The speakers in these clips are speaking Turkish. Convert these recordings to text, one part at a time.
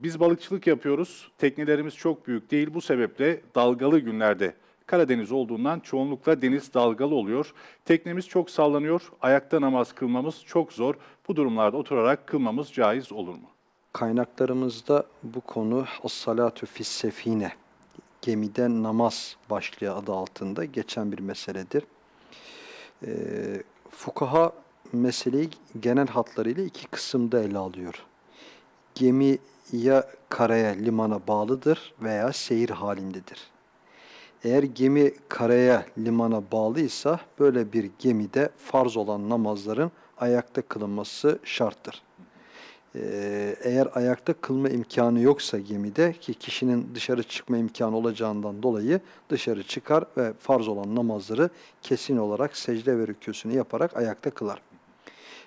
Biz balıkçılık yapıyoruz. Teknelerimiz çok büyük değil. Bu sebeple dalgalı günlerde Karadeniz olduğundan çoğunlukla deniz dalgalı oluyor. Teknemiz çok sallanıyor. Ayakta namaz kılmamız çok zor. Bu durumlarda oturarak kılmamız caiz olur mu? Kaynaklarımızda bu konu as-salatu fis sefine gemide namaz başlığı adı altında geçen bir meseledir. Ee, fukaha meseleyi genel hatlarıyla iki kısımda ele alıyor. Gemi ya karaya, limana bağlıdır veya seyir halindedir. Eğer gemi karaya, limana bağlıysa böyle bir gemide farz olan namazların ayakta kılınması şarttır. Ee, eğer ayakta kılma imkanı yoksa gemide ki kişinin dışarı çıkma imkanı olacağından dolayı dışarı çıkar ve farz olan namazları kesin olarak secde ve rükûsünü yaparak ayakta kılar.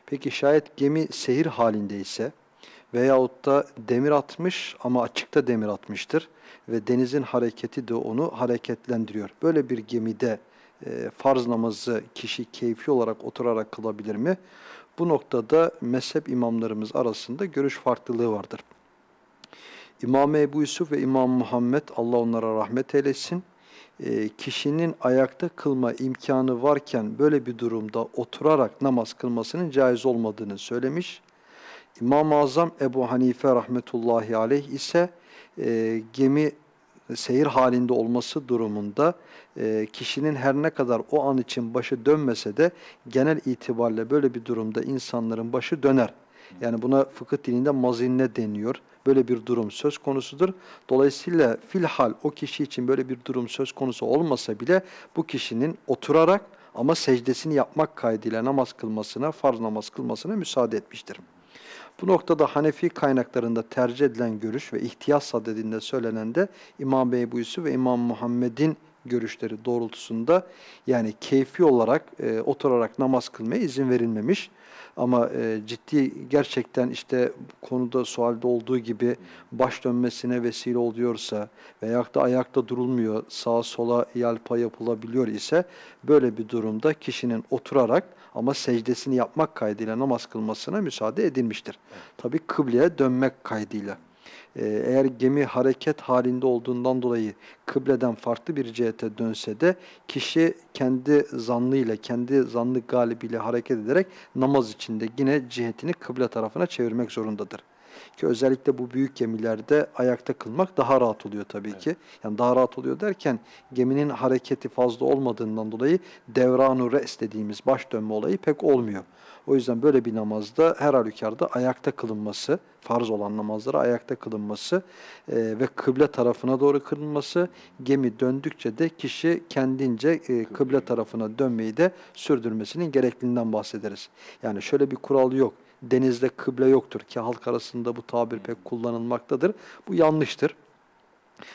Peki şayet gemi seyir halindeyse veyahut da demir atmış ama açıkta demir atmıştır ve denizin hareketi de onu hareketlendiriyor. Böyle bir gemide e, farz namazı kişi keyfi olarak oturarak kılabilir mi? Bu noktada mezhep imamlarımız arasında görüş farklılığı vardır. İmam Ebu Yusuf ve İmam Muhammed Allah onlara rahmet eylesin. e, kişinin ayakta kılma imkanı varken böyle bir durumda oturarak namaz kılmasının caiz olmadığını söylemiş. İmam-ı Azam Ebu Hanife rahmetullahi aleyh ise e, gemi seyir halinde olması durumunda e, kişinin her ne kadar o an için başı dönmese de genel itibariyle böyle bir durumda insanların başı döner. Yani buna fıkıh dilinde mazinne deniyor. Böyle bir durum söz konusudur. Dolayısıyla filhal o kişi için böyle bir durum söz konusu olmasa bile bu kişinin oturarak ama secdesini yapmak kaydıyla namaz kılmasına, farz namaz kılmasına müsaade etmiştir. Bu noktada Hanefi kaynaklarında tercih edilen görüş ve ihtiyaç sadedinde söylenen de İmam Ebu Yusuf ve İmam Muhammed'in görüşleri doğrultusunda yani keyfi olarak e, oturarak namaz kılmaya izin verilmemiş. Ama e, ciddi gerçekten işte konuda sualde olduğu gibi baş dönmesine vesile oluyorsa veyahut da ayakta durulmuyor, sağa sola yalpa yapılabiliyor ise böyle bir durumda kişinin oturarak ama secdesini yapmak kaydıyla namaz kılmasına müsaade edilmiştir. Tabi kıbleye dönmek kaydıyla. Ee, Eğer gemi hareket halinde olduğundan dolayı kıbleden farklı bir cihete dönse de kişi kendi zannıyla, kendi zanlı galibiyle hareket ederek namaz içinde yine cihetini kıble tarafına çevirmek zorundadır. Ki özellikle bu büyük gemilerde ayakta kılmak daha rahat oluyor tabii ki. Yani daha rahat oluyor derken geminin hareketi fazla olmadığından dolayı devranu res dediğimiz baş dönme olayı pek olmuyor. O yüzden böyle bir namazda her halükarda ayakta kılınması, farz olan namazlara ayakta kılınması e, ve kıble tarafına doğru kılınması, gemi döndükçe de kişi kendince e, kıble tarafına dönmeyi de sürdürmesinin gerekliliğinden bahsederiz. Yani şöyle bir kural yok. Denizde kıble yoktur ki halk arasında bu tabir pek kullanılmaktadır. Bu yanlıştır.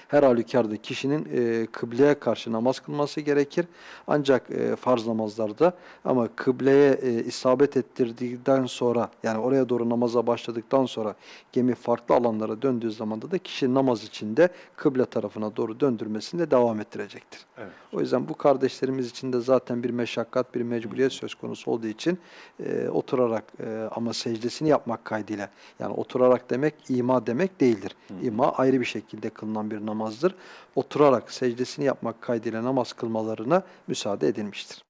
Her halükarda kişinin e, kıbleye karşı namaz kılması gerekir. Ancak e, farz namazlarda ama kıbleye e, isabet ettirdikten sonra yani oraya doğru namaza başladıktan sonra gemi farklı alanlara döndüğü zamanda da kişi namaz içinde kıble tarafına doğru döndürmesinde devam ettirecektir. Evet. O yüzden bu kardeşlerimiz için de zaten bir meşakkat, bir mecburiyet söz konusu olduğu için e, oturarak e, ama secdesini yapmak kaydıyla yani oturarak demek ima demek değildir. İma ayrı bir şekilde kılınan bir namazdır. Oturarak secdesini yapmak kaydıyla namaz kılmalarına müsaade edilmiştir.